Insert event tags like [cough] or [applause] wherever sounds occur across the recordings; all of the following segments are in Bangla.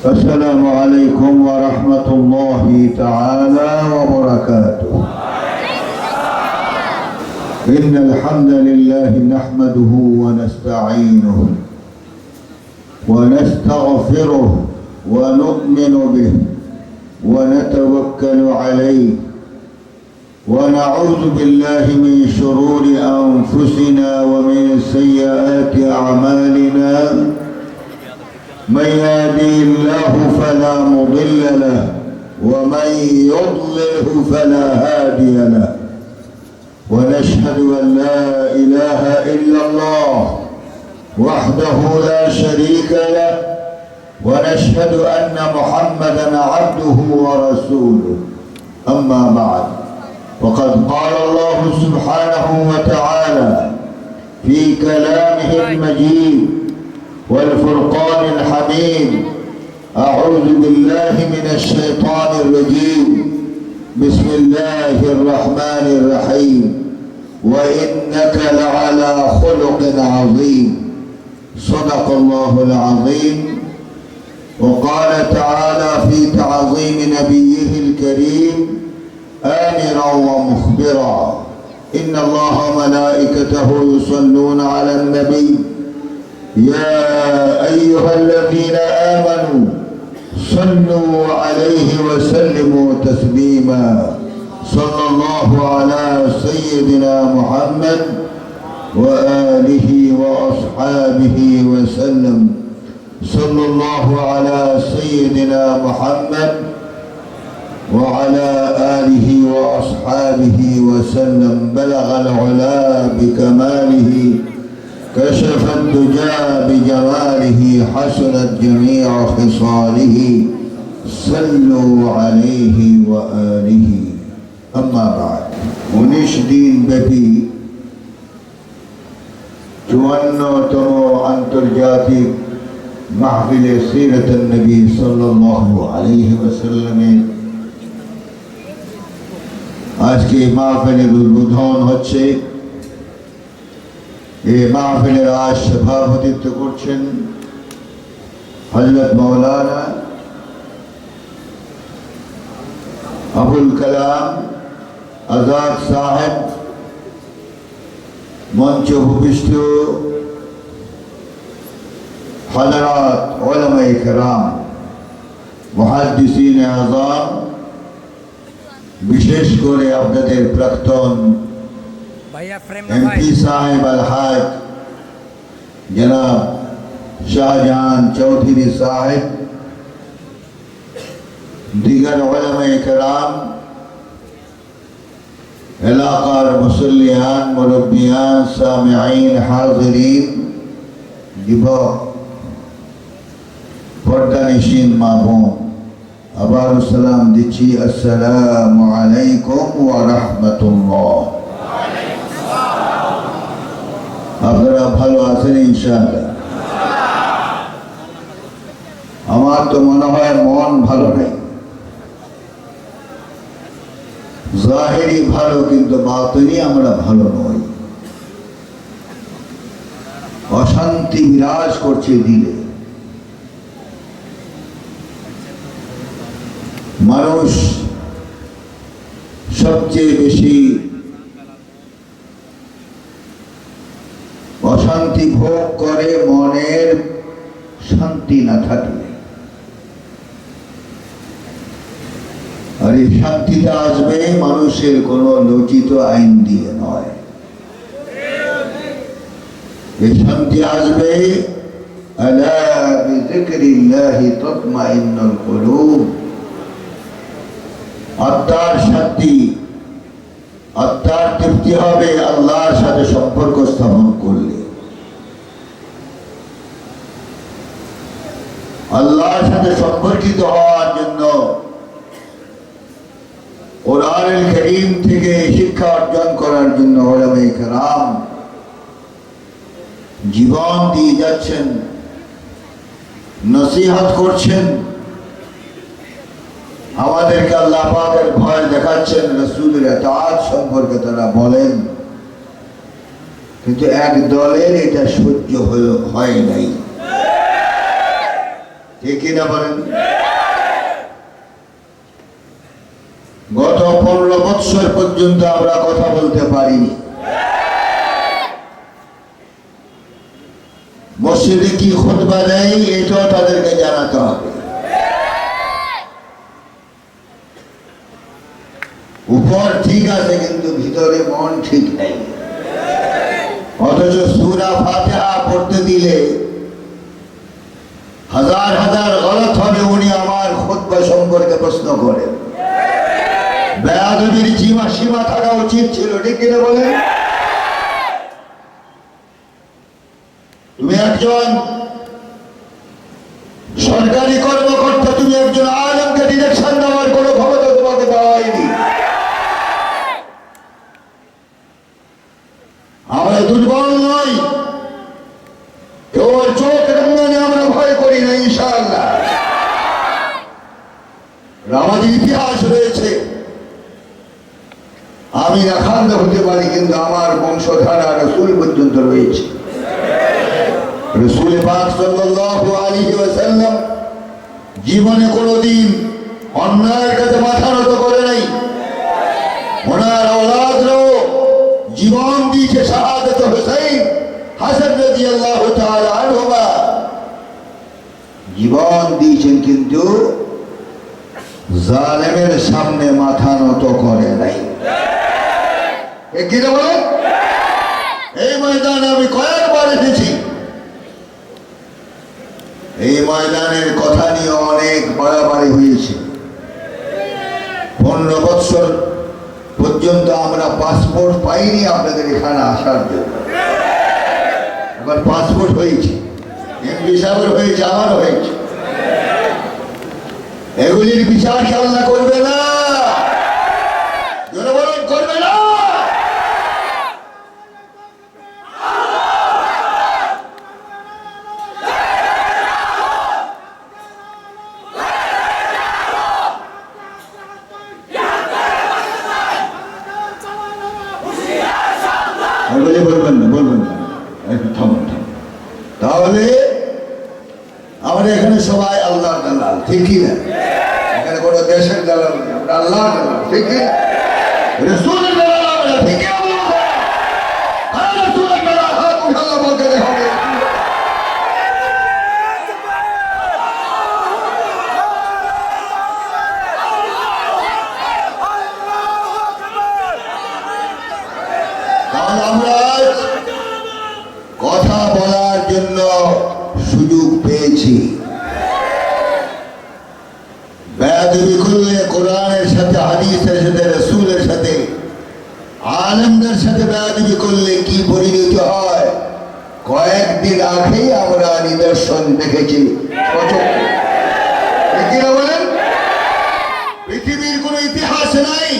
السلام عليكم ورحمة الله تعالى وبركاته. إن الحمد لله نحمده ونستعينه ونستغفره ونؤمن به ونتوكل عليه ونعوذ بالله من شرور أنفسنا ومن سيئات أعمالنا من يهدي الله فلا مضل له ومن يضلله فلا هادي له. ونشهد أن لا إله إلا الله وحده لا شريك له ونشهد أن محمدا عبده ورسوله. أما بعد وقد قال الله سبحانه وتعالى في كلامه المجيد والفرقان الحميد أعوذ بالله من الشيطان الرجيم. بسم الله الرحمن الرحيم. وإنك لعلى خلق عظيم. صدق الله العظيم. وقال تعالى في تعظيم نبيه الكريم آمرا ومخبرا. إن الله وملائكته يصلون على النبي. يا أيها الذين آمنوا صلوا عليه وسلموا تسليما. صلى الله على سيدنا محمد وآله وأصحابه وسلم. صلى الله على سيدنا محمد وعلى آله وأصحابه وسلم. بلغ العلا بكماله. كشف الدجى بجماله حسنت جميع خصاله صلوا عليه وآله أما بعد উনিশ দিন ব্যাপী চুয়ান্নতম আন্তর্জাতিক মাহফিলে সিরত নবী সাল্লাল্লাহু আলাইহি ওয়াসাল্লামের আজকে মাহফিলের উদ্বোধন হচ্ছে এই মাহফিলের আজ সভাপতিত্ব করছেন হজরত মৌলানা আবুল কালাম আজাদ সাহেব মঞ্চ ভূপিষ্ঠ হজরত ওলামাই কেরাম মহাদিসিন আজম, বিশেষ করে আপনাদের প্রাক্তন ভাইয়া ফ্রেম এমপি সাহেব আলহাজ জনাব শাহজাহান চৌধুরী সাহেব দিগর ওলামায়ে কেরাম এলাকার মুসল্লিয়ান মুরব্বিয়ান সামিঈন হাজিরিন যুবক পর্দানিসীন মা বোন আবার সালাম দিচ্ছি আসসালামু আলাইকুম ওয়া রাহমাতুল্লাহ আপনারা ভালো আছেন, ইনশাআল্লাহ। আমার তো মনে হয় মন ভালো নেই। জাহেরি ভালো, কিন্তু বাতনি আমরা ভালো নই। অশান্তি বিরাজ করছে দিলে। মানুষ সবচেয়ে বেশি অশান্তি ভোগ করে মনের শান্তি না থাকলে। আর এই শান্তিটা আসবে মানুষের কোনো লচিত আইন দিয়ে নয়। এই শান্তি আসবে আত্মার শান্তি আত্মার তৃপ্তি হবে আল্লাহর সাথে সম্পর্ক স্থাপন করলে। আল্লাহর সাথে সম্পর্কিত হওয়ার জন্য কোরআনুল করিম থেকে শিক্ষা অর্জন করার জন্য ওলামে জীবন দিয়ে যাচ্ছেন, নসিহত করছেন। আমাদেরকে আল্লাহ পাকের ভয় দেখাচ্ছেন, রসুলের এতাত সম্পর্কে তারা বলেন। কিন্তু এক দলের এটা সহ্য হয় নাই। ঠিক বলেন? গত পনেরো বৎসর পর্যন্ত আমরা কথা বলতে পারিনি। মসজিদে কি খুতবা দেয় এটাও তাদেরকে জানাতে হবে। উপর ঠিক আছে, কিন্তু ভিতরে মন ঠিক নেই। অথচ সুরা ফাতেহা পড়তে দিলে হাজার হাজার গলত হবে উনি আমার খুতবা সম্পর্কে প্রশ্ন করেন বেয়াদবির সীমা সীমা থাকা উচিত ছিল, ঠিক কিনা বলেন? তুমি একজন সরকারি কর্মকর্তা তুমি একজন আলমকে ডিরেকশন দেওয়ার কোনো ক্ষমতা তোমাকে দেওয়া হয়নি আমরা দুর্বল নই কেবল চোখ রঙানে আমরা ভয় করি না ইনশাআল্লাহ আমাদের ইতিহাস রয়েছে সন্তান হতে পারি, কিন্তু আমার বংশধারা রসুল পর্যন্ত রয়েছে। রসুল পাক সাল্লাল্লাহু আলাইহি জীবনে কোনোদিন অন্যায়ের কাছে মাথা নত করে নাই। ওনার আওলাদরাও জীবন দিয়েছে শাহাদাত হোসেন হাসান রাদিয়াল্লাহু তাআলা জীবন দিয়েছেন কিন্তু জালেমের সামনে মাথা নত করে নাই। এই ময়দানে আমি কয়েকবার এসেছি। এই ময়দানের কথা নিয়ে অনেক বাড়াবাড়ি হয়েছে। পনেরো বৎসর পর্যন্ত আমরা পাসপোর্ট পাইনি আপনাদের এখানে আসার জন্য। এবার পাসপোর্ট হয়েছে। এমপি সাহেবের হয়েছে আমার হয়েছে। এগুলির বিচার আল্লাহ করবে না জোরে বলুন করবে না এগুলি বলবেন না বলবেন। না একটু থামুন তাহলে আমরা এখানে সবাই আল্লাহ দালাল ঠিক কি না? এখানে কোনো দেশের দালাল আল্লাহ দালাল ঠিক কি না রসুলের দালাল আমরা ঠিক কি বলব আর রসুলের দালাল হাত উঠাল্লাহ বলতে হবে কারণ আমরা আজ কথা বলার জন্য সুযোগ পেয়েছি বেয়াদবি করলে কোরআনের সাথে হাদিসের সাথে রসুলের সাথে আলমদের সাথে বেয়াদবি করলে কি পরিণতি হয় কয়েকদিন আগেই আমরা নিদর্শন দেখেছি সচক্ষে। ঠিক কি না বলেন পৃথিবীর কোনো ইতিহাস নাই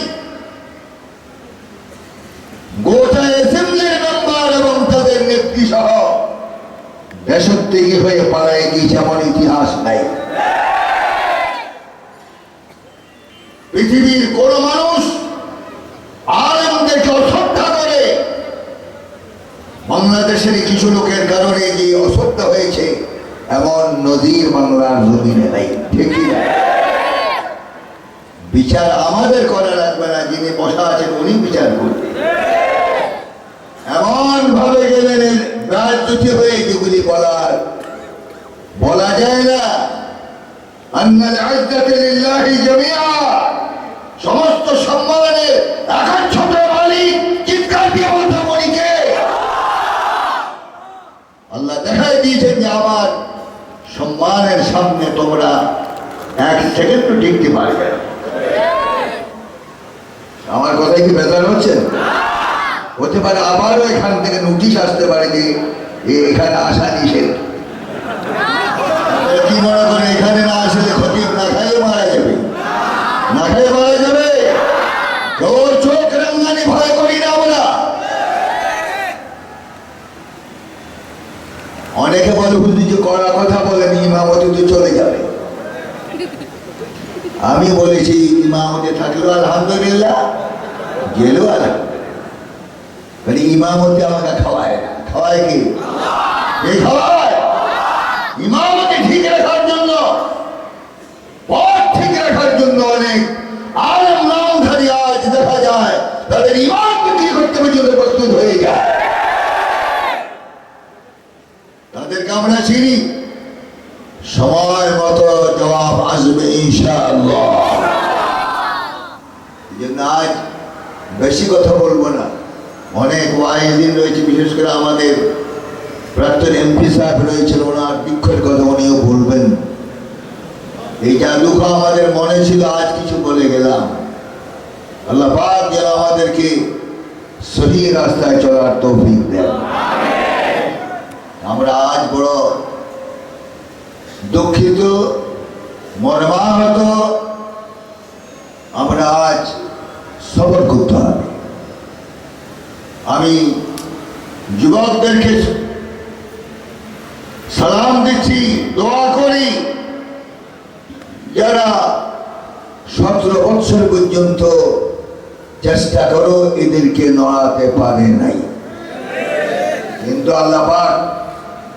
গোটা অ্যাসেম্বলির মেম্বার এবং নেত্রী সহ দেশত্যাগী হয়ে পালায় গিয়েছে এমন ইতিহাস নাই। পৃথিবীর কোন মানুষ আলমদেরকে অশ্রদ্ধা করে। বাংলাদেশের কিছু লোকের কারণে যে অশ্রদ্ধা হয়েছে এমন নদীর বাংলার জমিনে নাই ঠিকই বিচার আমাদের করা লাগবে না, যিনি বসা আছেন উনি বিচার করবেন এমন ভাবে গেলেন রাজনীতি হয়ে যেগুলি বলার। বলা যায় না সমস্ত সম্মানের এখন ছোট মালিক, চিৎকার দিয়ে আল্লাহ দেখাই দিয়েছেন যে আমার সম্মানের সামনে তোমরা এক সেকেন্ড টিকতে পারবে। না। আমার কথাই কি বেজার হচ্ছে? হতে পারে আবারও এখান থেকে নোটিশ আসতে পারে যে এখানে আসা নিষেধ। কি মনে করে এখানে না আসলে মারা যাবে? মারা যাবে? তোর চোখ ভয় করি না আমরা। অনেকে বলে, হুজুর, যে কথা বলেন ইমামতি তো চলে যাবে। আমি বলেছি ইমামতি থাকল আলহামদুলিল্লাহ, গেলেও আলহামদুলিল্লাহ। ইমামতি আমাকে খাওয়ায়। খাওয়ায় কি? এই খাওয়ায়? ইমামতি ঠিক রাখার জন্য, পথ ঠিক রাখার জন্য অনেক আজ দেখা যায়, তাদের ইমাম বিক্রি করতে প্রস্তুত হয়ে যায়। চিনি। সময় মতো জবাব আসবে ইনশাআল্লাহ। এই জন্য আজ বেশি কথা বলব না। অনেক ওয়াইদিন রয়েছে, বিশেষ করে আমাদের প্রাক্তন এমপি সাহেব রয়েছেন, ওনার দুঃখের কথা উনিও বলবেন। এই যা দুঃখ আমাদের মনে ছিল, আজ কিছু বলে গেলাম। আল্লাহ পাক যেন আমাদেরকে সহি রাস্তায় চলার তৌফিক দেন। আমরা আজ বড় দুঃখিত, মর্মাহত। আমরা আজ সবর আমি যুবকদেরকে সালাম দিচ্ছি, দোয়া করি, যারা সতেরো বৎসর পর্যন্ত চেষ্টা করো, এদেরকে নড়াতে পারে নাই। কিন্তু আল্লাহ পাক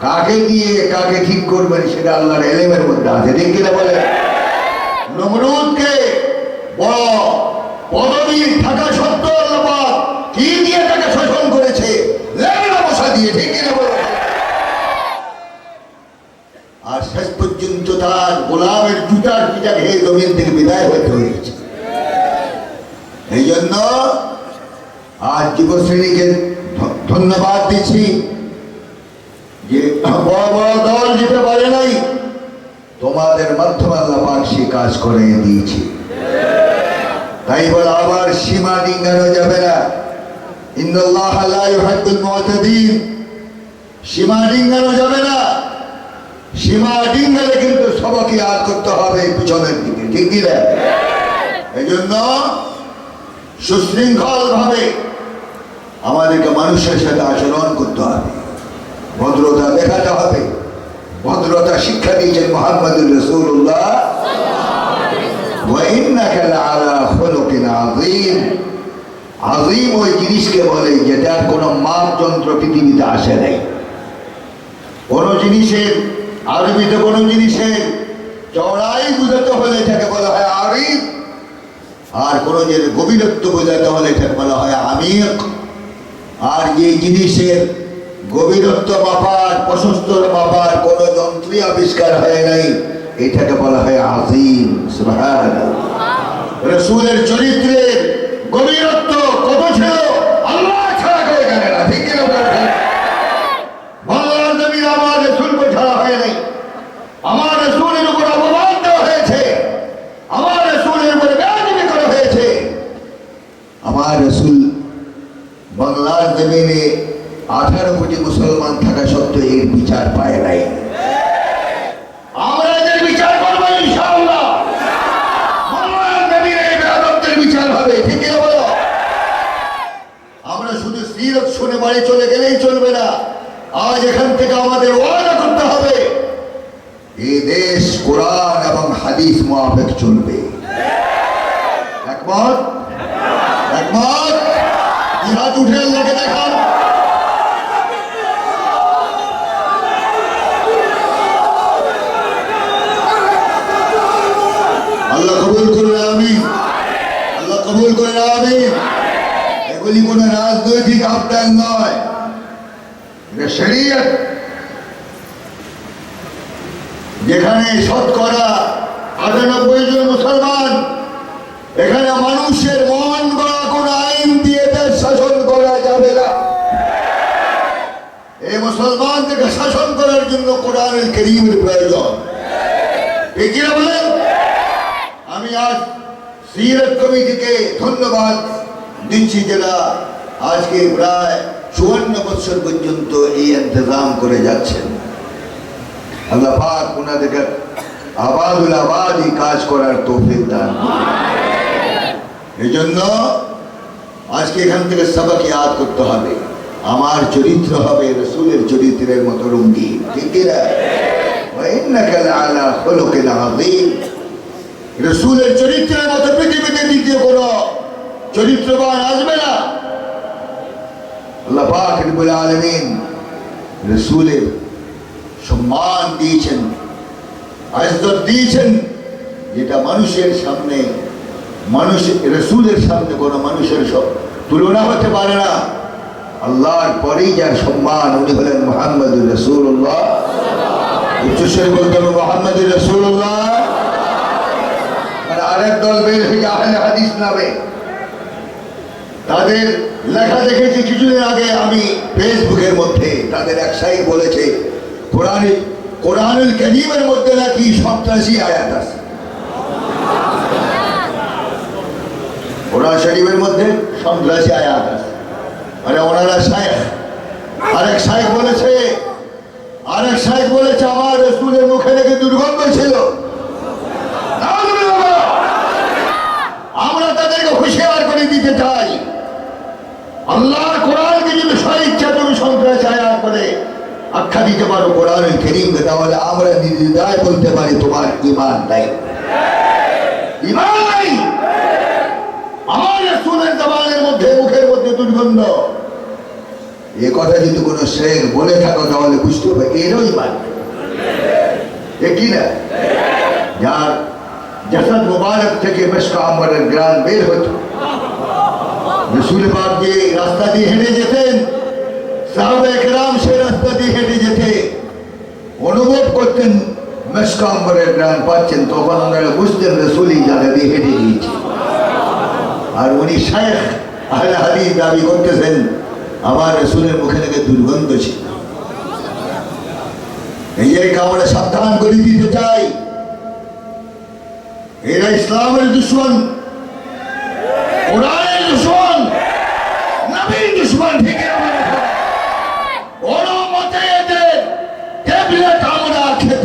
কাকে দিয়ে, কাকে ঠিক করবেন, সেটা আল্লাহর এলেমের মধ্যে আছে। ঠিক কিনা বলে নমরুদকে বড় পদবী থাকা সত্ত্বেও আল্লাহ পাক কি দিয়ে তাকে শাসন করেছে লেবেলা বসা দিয়ে ঠিক কিনা বলে আর শেষ পর্যন্ত তার গোলামের জুতার পিতা খেয়ে জমিন থেকে বিদায় হতে হয়েছে। এই জন্য আজ যুবশ্রেণীকে ধন্যবাদ দিচ্ছি যে বড় বড় দল যেতে পারে নাই, তোমাদের মাধ্যমে আল্লাহ সে কাজ করে দিয়েছে। তাই বলে আবার সীমা ডিঙ্গানো যাবে না। ইন্দাল্লাহ সীমা ডিঙ্গানো যাবে না। সীমা দিন ডিঙ্গলে কিন্তু সবাইকে আর করতে হবে পিছনের দিকে। ঠিক কিনা এই জন্য সুশৃঙ্খল ভাবে আমাদেরকে মানুষের সাথে আচরণ করতে হবে। ভদ্রতা দেখাতে হবে। ভদ্রতা শিক্ষা দিয়েছেন মোহাম্মদুর রসুল্লাহ আজিম ওই জিনিসকে বলে যেটার কোনো মাপযন্ত্র পৃথিবীতে আসে নাই। কোনো জিনিসের আরবিতে কোনো জিনিসের চড়াই বুঝাতে হলে এটাকে বলা হয় আরিফ আর কোনো যে গভীরত্ব বোঝাতে হলে এটাকে বলা হয় আমিক আর যে জিনিসের গভীরত্ব মাপার প্রশস্তর মাপার কোনো যন্ত্রী আবিষ্কার হয় নাই এটাকে বলা হয় আজিম রসুলের চরিত্রের গভীরত্ব কত ছিল আল্লাহ ছাড়া কেউ জানে না ঠিক কিনা বলছেন? বাংলার জমিন আমার রসুলকে ছাড়া হয় নাই আমার রসুলের উপর অপমান দেওয়া হয়েছে আমার রসুলের উপরে বেয়াদবি করা হয়েছে আমার রসুল বাংলার জমিনে আঠারো কোটি মুসলমান থাকা সত্ত্বেও এর বিচার পায় নাই আমরা এদের বিচার করব ইনশাআল্লাহ বাংলার জমিনে এই বেয়াদবদের বিচার হবে ঠিক কিনা বলো আমরা শুধু সিরত শুনে বাড়ি চলে গেলেই চলবে না আজ এখান থেকে আমাদের ওয়াদা করতে হবে এই দেশ কোরআন এবং হাদিস মোয়াফেক চলবে একমত একমত দুই হাত উঠে আল্লাহকে দেখান আল্লাহ কবুল করুন আমি আল্লাহ কবুল করে আমি এগুলি কোন আবদান নয়। এটা শরীয়ত। যেখানে শতকরা আটানব্বই জন মুসলমান, এখানে মানুষের মন গড়া কোন আইন দিয়ে দেশ শাসন করা যাবে না। এই মুসলমানদেরকে শাসন করার জন্য কোরআনের করিমের প্রয়োজন। বলেন? আমি আজ সিরত কমিটিকে ধন্যবাদ দিচ্ছি যারা আজকে প্রায় চুয়ান্ন বছর পর্যন্ত এই ইন্তজাম করে যাচ্ছেন। আল্লাহ পাক ওনাদেরকে আবাদুল আবাদই কাজ করার তৌফিক দান এই জন্য আজকে এখান থেকে সবাক ইয়াদ করতে হবে। আমার চরিত্র হবে রসুলের চরিত্রের মতো রঙ্গিন। ঠিক না? রসুলের চরিত্রের মতো পৃথিবীতে দ্বিতীয় কোনো চরিত্রবান আসবে না। আল্লাহ সম্মান দিয়েছেন আজদত দিয়েছেন, যেটা মানুষের সামনে, মানুষ, রসুলের সামনে কোনো মানুষের সব তুলনা হতে পারে না। আল্লাহর পরেই যার সম্মান, উনি হলেন মোহাম্মদ রসুল্লাহ উচ্চস্বরে বলতে হবে মোহাম্মদ রসুল্লাহ আর আরেক দল বের হয়ে আহলে হাদিস তাদের লেখা দেখেছি কিছুদিন আগে আমি ফেসবুকের মধ্যে, তাদের এক সাইড বলেছে, কোরআন, কোরআনুল করিমের মধ্যে নাকি সন্ত্রাসী আয়াত আছে। কোরআন শরীফের মধ্যে সন্ত্রাসী আয়াত আছে। আরে ওনারা শায়েখ আরেক শায়েখ বলেছে, আরেক শায়েখ বলেছে, আমার রসুলের মুখে নাকি দুর্গন্ধ ছিল নাউজুবিল্লাহ। আমরা তাদেরকে হুঁশিয়ার করে দিতে চাই আল্লাহর কোরআনকে যদি স্বইচ্ছা তুমি সন্ত্রাসী আয়াত করে আখ্যা দিতে পারো কোরআনের কেরিমকে তাহলে আমরা নির্দায় বলতে পারি, তোমার ইমান নাই। ইমান নাই আমার রসুলের জবানের মধ্যে মুখের মধ্যে দুর্গন্ধ। এ কথা যদি কোনো শেখ বলে থাকো, তাহলে বুঝতে হবে এরও ইমান একই না? যার জাসাদ মুবারক থেকে মেশকা আম্বরের গ্রাম বের হতো। রসুল পাক যে রাস্তা দিয়ে হেঁটে যেতেন সাহাবা একরাম সে রাস্তা দিয়ে হেঁটে যেতে অনুভব করতেন। মেশকা আম্বরের গ্রাম পাচ্ছেন তখন ওনারা বুঝতেন রসুলই জায়গা দিয়ে হেঁটে গিয়েছে। আর উনি শায়েখ আহলে হাদিস দাবি করতেছেন, আমার রসুলের মুখে থেকে দুর্গন্ধ ছিল। নিজেকে আমরা সাবধান করে দিতে চাই। এরা ইসলামের দুশ্মন। কোরআনের দুশ্মন। নবীর দুশ্মন, ঠিক কোনো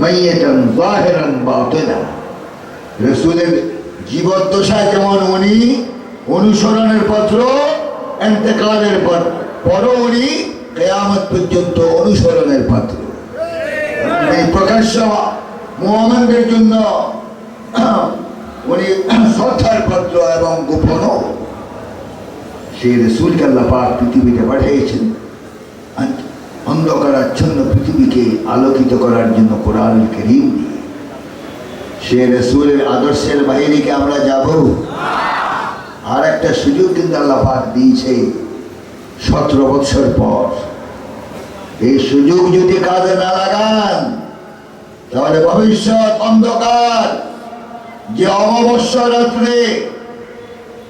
মাইয়াতান যাহিরান বাতিনা রসুলের জীবদ্দশায় যেমন উনি অনুসরণের পত্র, এন্তেকালের পর পরও উনি কেয়ামত পর্যন্ত অনুসরণের পাত্র। এই প্রকাশ্য মোহাম্মদের জন্য [clears throat] উনি শ্রদ্ধার পাত্র এবং গোপনও। সেই রসুলকে আল্লাহ পাক পৃথিবীতে পাঠিয়েছেন। আন- অন্ধকার আচ্ছন্ন পৃথিবীকে আলোকিত করার জন্য কোরআন করিম সে রসুলের আদর্শের বাইরে কি আমরা যাব। আর একটা সুযোগ কিন্তু আল্লাহ পাক দিয়েছে সতেরো বৎসর পর। এই সুযোগ যদি কাজে না লাগান, তাহলে ভবিষ্যৎ অন্ধকার, যে অমাবস্য রাত্রে,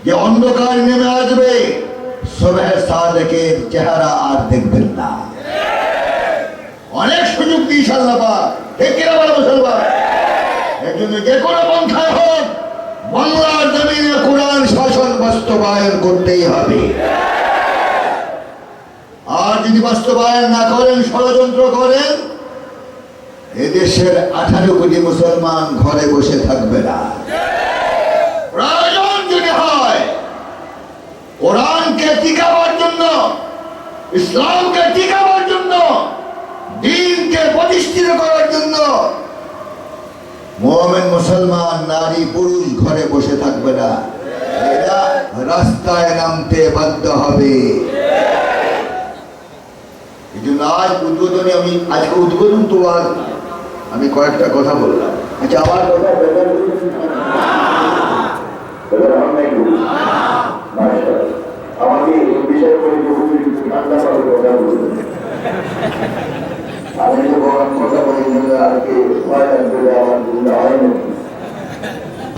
যে অন্ধকার নেমে আসবে সবের সাদেকের চেহারা আর দেখবেন না। অনেক সুযোগ দিয়েছে আল্লাহ ঠিক কিনা বলো মুসলমান? এর জন্য যে কোনো পন্থায় হোক, বাংলার জমিনে কোরআন শাসন বাস্তবায়ন করতেই হবে। আর যদি বাস্তবায়ন না করেন, ষড়যন্ত্র করেন, এদেশের আঠারো কোটি মুসলমান ঘরে বসে থাকবে না। প্রয়োজন যদি হয়, কোরআনকে টিকাবার জন্য, ইসলামকে টিকাবার জন্য দিনকে প্রতিষ্ঠিত করার জন্য মোহামেন মুসলমান, নারী, পুরুষ ঘরে বসে থাকবে না। এরা রাস্তায় নামতে বাধ্য হবে। এই জন্য আজ আমি, আজকে উদ্বোধন তো আমি কয়েকটা কথা বললাম। আচ্ছা আমি বড় কথা বলি জন্য আর কি ভয় লাগবে যে আমার ভুল নাকি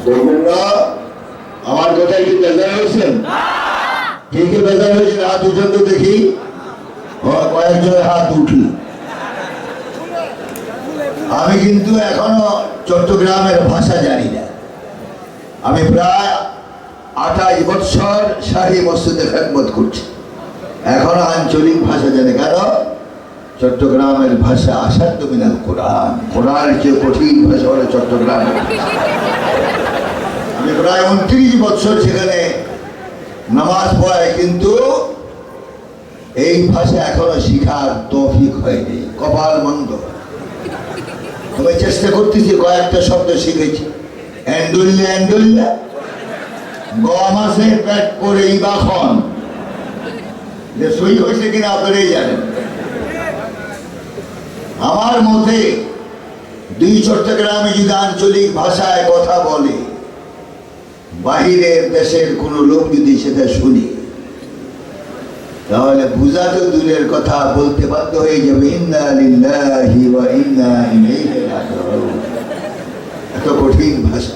সেই জন্য আমার কথায় কি বেজার হয়েছেন? কে কে বেজার হয়েছেন? হাত উঠেন তো দেখি। ও, কয়েকজনের হাত উঠল। আমি কিন্তু এখনও চট্টগ্রামের ভাষা জানি না। আমি প্রায় আঠাশ বৎসর শাহী মসজিদে খেদমত করছি। এখনও আঞ্চলিক ভাষা জানি। কেন? চট্টগ্রামের ভাষা আসার আসাধ্য মিনাল কোরআন। কোরআনের চেয়ে কঠিন ভাষা হলো চট্টগ্রামের ভাষা। আমি প্রায় উনত্রিশ বছর সেখানে নামাজ পড়ে কিন্তু এই ভাষা এখনও শিখার তৌফিক হয়নি, কপাল মন্দ। তবে চেষ্টা করতেছি, কয়েকটা শব্দ শিখেছি। অ্যান্ডুল্লে অ্যান্ডুল্লে গম আছে, পেট করে ইবাখন যে সই হয়েছে কিনা আপনারাই জানেন। আমার মতে দুই চট্টগ্রামে যদি আঞ্চলিক ভাষায় কথা বলে, বাহিরের দেশের কোনো লোক যদি সেটা শুনি, তাহলে বুঝা তো দূরের কথা, বলতে বাধ্য হয়ে যাবে এত কঠিন ভাষা।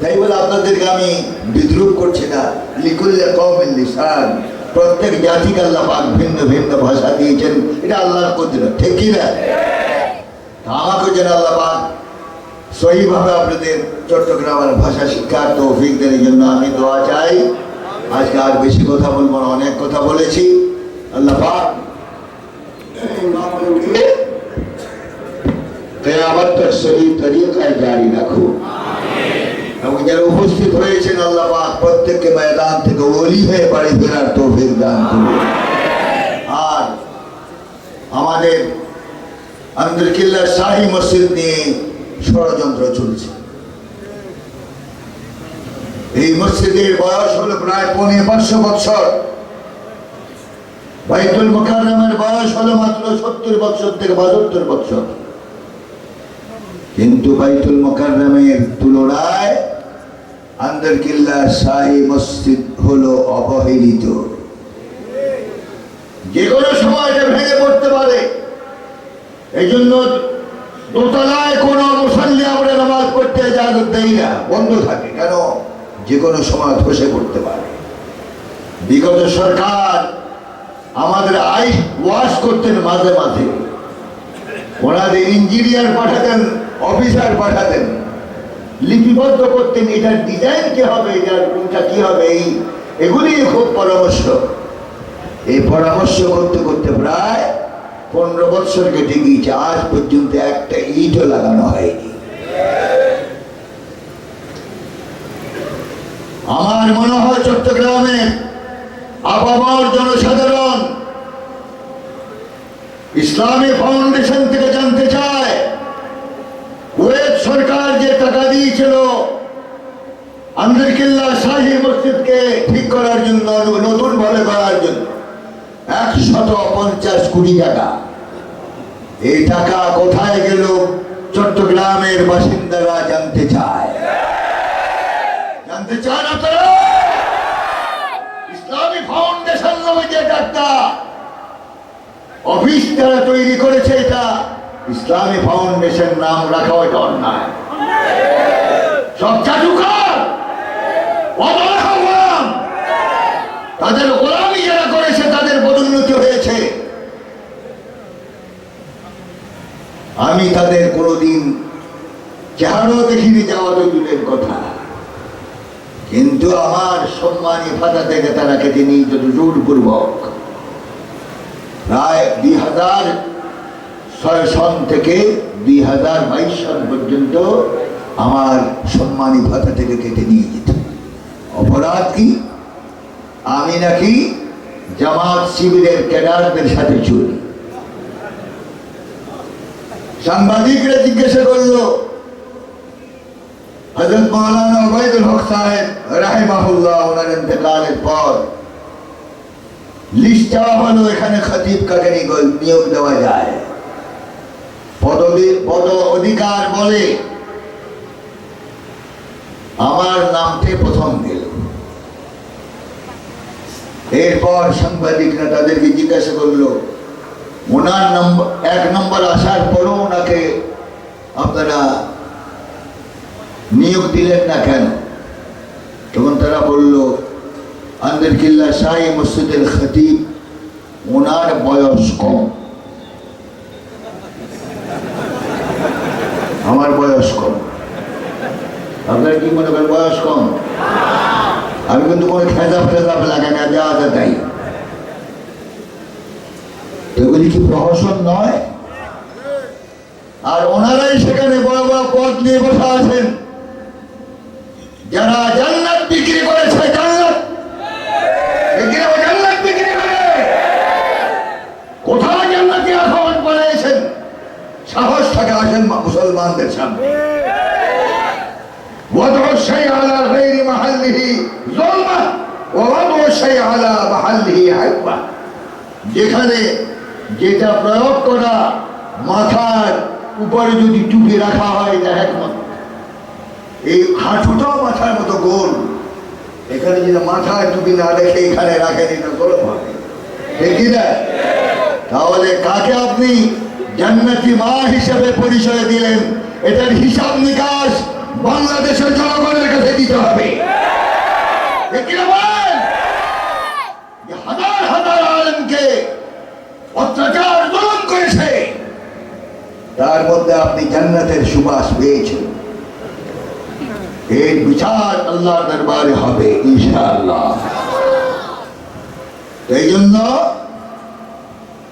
তাই বলে আপনাদেরকে আমি বিদ্রুপ করছি না। লিকুল্লে কওমিন লিসান। প্রত্যেক জাতিকে আল্লাহ পাক ভিন্ন ভিন্ন ভাষা দিয়েছেন এটা আল্লাহর কুদরত ঠিক কি না তা আমাকে যেন আল্লাহ পাক সহিভাবে আপনাদের চট্টগ্রামের ভাষা শিক্ষার তৌফিক দেওয়ার জন্য আমি দোয়া চাই আজকে আর বেশি কথা বলব না অনেক কথা বলেছি আল্লাহ পাক কেয়ামত তক সহি তরিকায় জারি রাখো এবং যারা উপস্থিত হয়েছেন আল্লাহ পাক প্রত্যেককে ময়দান থেকে ওলি হয়ে বাড়ি ফেরার তৌফিক দান করুন। আর আমাদের আমাদের কিল্লার শাহী মসজিদ নিয়ে ষড়যন্ত্র চলছে। এই মসজিদের বয়স হলো প্রায় পনেরো পাঁচশো বছর বাইতুল মোকাররমের বয়স হলো মাত্র সত্তর বছর থেকে বাহাত্তর বছর কিন্তু বাইতুল মোকাররমের তুলনায় আন্দর কিল্লার শাহী মসজিদ হলো অবহেলিত। যে কোনো সময় এটা ভেঙে পড়তে পারে। এই জন্য দোতলায় কোনো মুসল্লি আমরা নামাজ পড়তে ইজাজত দেই না, বন্ধ থাকে, কেন? যে কোনো সময় ধসে পড়তে পারে। বিগত সরকার আমাদের আই ওয়াশ করতেন মাঝে মাঝে। ওনাদের ইঞ্জিনিয়ার পাঠাতেন, অফিসার পাঠাতেন। লিপিবদ্ধ করতেন এটার ডিজাইন কি হবে, এটার কোনটা কি হবে, এই এগুলি খুব পরামর্শ। এই পরামর্শ করতে করতে প্রায় পনেরো বৎসর কেটে গিয়েছে আজ পর্যন্ত একটা ইটও লাগানো হয়নি। আমার মনে হয় চট্টগ্রামের আবহাওয়ার জনসাধারণ ইসলামী ফাউন্ডেশন থেকে জানতে চায় কুয়েত সরকার যে টাকা দিয়েছিল আন্দরকিল্লা শাহী মসজিদকে ঠিক করার জন্য নতুন ভাবে করার জন্য একশত পঞ্চাশ কোটি টাকা। এই টাকা কোথায় গেল? চট্টগ্রামের বাসিন্দারা জানতে চায়। জানতে চান আপনারা? ইসলামী ফাউন্ডেশন নামে যে একটা অফিস তারা তৈরি করেছে এটা। ইসলামী ফাউন্ডেশন নাম রাখা ওইটা অন্যায়। সব চাটুকার তাদের গোলামি যারা করেছে, তাদের পদোন্নতি হয়েছে। আমি তাদের কোনোদিন চেহারাও দেখিনি, যাওয়া তো দূরের কথা। কিন্তু আমার সম্মানী ফাতা থেকে তারা কেটে নিয়ে যত জোরপূর্বক প্রায় দুই হাজার ছয় সন থেকে দুই হাজার বাইশ সন পর্যন্ত আমার সম্মানী ভাতা থেকে কেটে নিয়ে যেত। অপরাধ কি? আমি নাকি জামাত শিবিরের ক্যাডারদের সাথে চলি সাংবাদিকরা জিজ্ঞাসা করল হজরত মৌলানা ওবায়দুল হক সাহেব রাহেমাহুল্লাহ ওনার ইন্তেকালের পর লিস্ট চাওয়া হলো, এখানে খতিব কাকে নিয়োগ দেওয়া যায়। পদবি, পদ অধিকার বলে আমার নামটি প্রথম দিল। এরপর সাংবাদিকরা তাদেরকে জিজ্ঞাসা করল, ওনার নম্বর, এক নম্বর আসার পরও ওনাকে আপনারা নিয়োগ দিলেন না কেন? তখন তারা বলল আন্দের কিল্লা শাহী মসজিদের খতিব, ওনার বয়স কম। আমার বয়স কম। আপনার কি মনে করেন বয়স কম? আমি কিন্তু কোনো খেজাব টেজাব লাগে না, যা আছে তাই। এগুলি কি প্রহসন নয়? আর ওনারাই সেখানে বড় বড় পদ নিয়ে বসা আছেন। যারা জান্নাত বিক্রি করেছে, জান্নাত মুসলমানদের সামনে। যেখানে যেটা প্রয়োগ করা মাথার উপরে যদি টুপি রাখা হয় তা একমত এই হাঁটুটাও মাথার মতো গোল। এখানে যদি মাথায় টুপি না রেখে এখানে রাখেন, এটা গোল হবে। তাহলে কাকে আপনি জান্নাতি মা হিসেবে পরিচয় দিলেন। এটার হিসাব নিকাশ বাংলাদেশের জনগণের কাছে দিতে হবে। হাজার হাজার আলেমকে অত্যাচার জুলুম করেছে। তার মধ্যে আপনি জান্নাতের সুবাস পেয়েছেন। এর বিচার আল্লাহর দরবারে হবে, ইনশাআল্লাহ। এই জন্য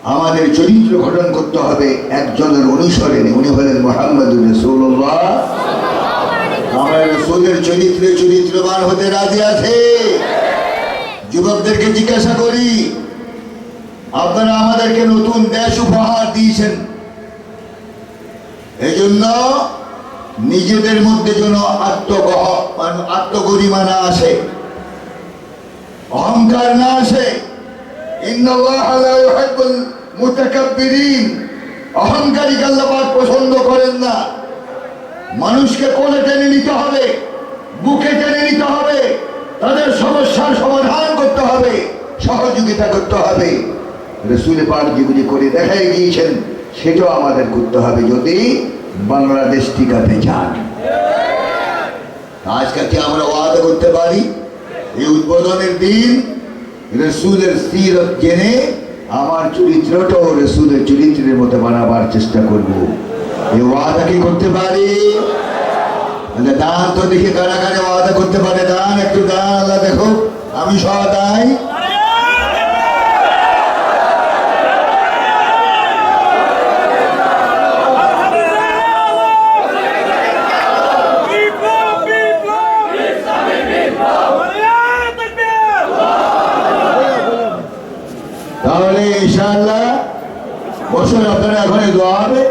আমাদের চরিত্র গঠন করতে হবে একজনের অনুসরণে। উনি হলেন মোহাম্মদ রসুল্লাহ আমরা রসুলের চরিত্রে চরিত্রবান হতে রাজি আছে। যুবকদেরকে জিজ্ঞাসা করি, আপনারা আমাদেরকে নতুন দেশ উপহার দিয়েছেন। এই জন্য নিজেদের মধ্যে যেন আত্মগহ আত্মগরিমা না আসে, অহংকার না আসে ইন্নাল্লাহ লা ইউহিব্বুল মুতাকাব্বিরিন। অহংকারীকে আল্লাহ পাক পছন্দ করেন না। মানুষকে কোলে টেনে নিতে হবে, বুকে টেনে নিতে হবে, তাদের সমস্যার সমাধান করতে হবে, সহযোগিতা করতে হবে। রসুল পাক যেগুলি করে দেখাই গিয়েছেন সেটাও আমাদের করতে হবে যদি বাংলাদেশ টিকাতে যান। আজকে কি আমরা ওয়াদা করতে পারি? এই উদ্বোধনের দিন রসুলের সিরত জেনে আমার চরিত্রটাও রসুলের চরিত্রের মতো বানাবার চেষ্টা করব। ওয়াদা কি করতে পারি? দান তো দেখে কারা কারা ওয়াদা করতে পারে? দান, একটু দান, আল্লাহ দেখো, আমি সহ দাই People, people! Allahu Takbir! তাহলে ইনশাআল্লাহ বসুন আপনারা এখন দোয়া হবে।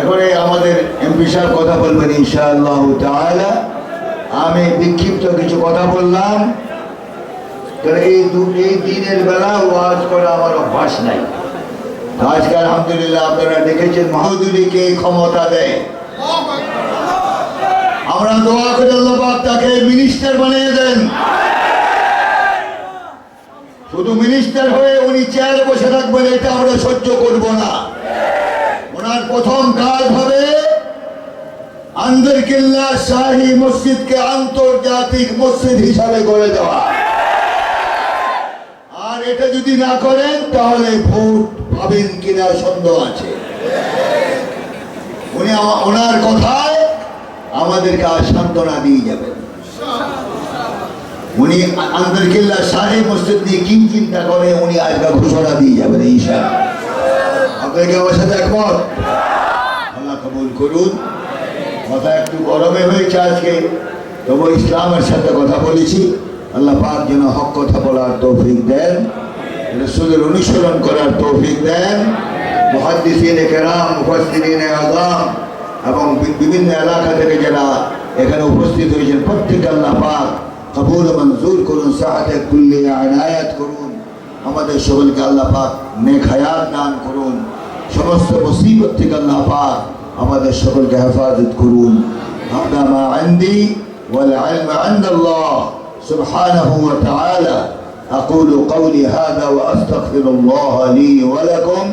এখন এই আমাদের এমপি সাহেব কথা বলবেন ইনশাআল্লাহ আমি বিক্ষিপ্ত কিছু কথা বললাম। এই দিনের বেলা ওয়াজ করা আমার অভ্যাস নাই। আজকে আলহামদুলিল্লাহ আপনারা দেখেছেন মাহুদুরিকে ক্ষমতা দেয়। আমরা দোয়া করে তাকে মিনিস্টার বানিয়ে দেন। শুধু মিনিস্টার হয়ে উনি চেয়ারে বসে থাকবেন, এটা আমরা সহ্য করব না। ওনার প্রথম কাজ হবে আন্দরকিল্লা শাহী মসজিদকে আন্তর্জাতিক মসজিদ হিসাবে গড়ে দেওয়া। আর এটা যদি না করেন, তাহলে ভোট পাবেন কিনা সন্দেহ আছে। উনি ওনার কথায় আমাদেরকে সান্ত্বনা দিয়ে যাবেন। উনি আন্তর্কিল্লা সাহেব মসজিদ নিয়ে কি চিন্তা করে, উনি আজকে ঘোষণা দিয়ে যাবেন ঈশা আপনাকে আমার সাথে একমত? আল্লাহ কবুল করুন। কথা একটু গরমে হয়েছে আজকে, তবু ইসলামের সাথে কথা বলেছি। আল্লাহ পাক যেন হক কথা বলার তৌফিক দেন, রসুলের অনুসরণ করার তৌফিক দেন। মহাদ্দিসিনে কেরাম, মুফাসসিরিনে আযম এবং বিভিন্ন এলাকা থেকে যারা এখানে উপস্থিত হয়েছেন, প্রত্যেক আল্লাহ পাক কবুল ও মঞ্জুর করুন সাহাতে কুল্লি আনায়াত করুন আমাদের সকলকে আল্লাহ পাক নেক হায়াত দান করুন সমস্ত মুসিবত থেকে আল্লাহ পাক আমাদের সকলকে হেফাজত করুন هذا ما عندي والعلم عند الله سبحانه وتعالى أقول قولي هذا وأستغفر الله لي ولكم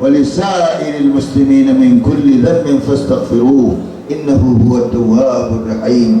ولسائر المسلمين من كل ذنب فاستغفروه إنه هو التواب الرحيم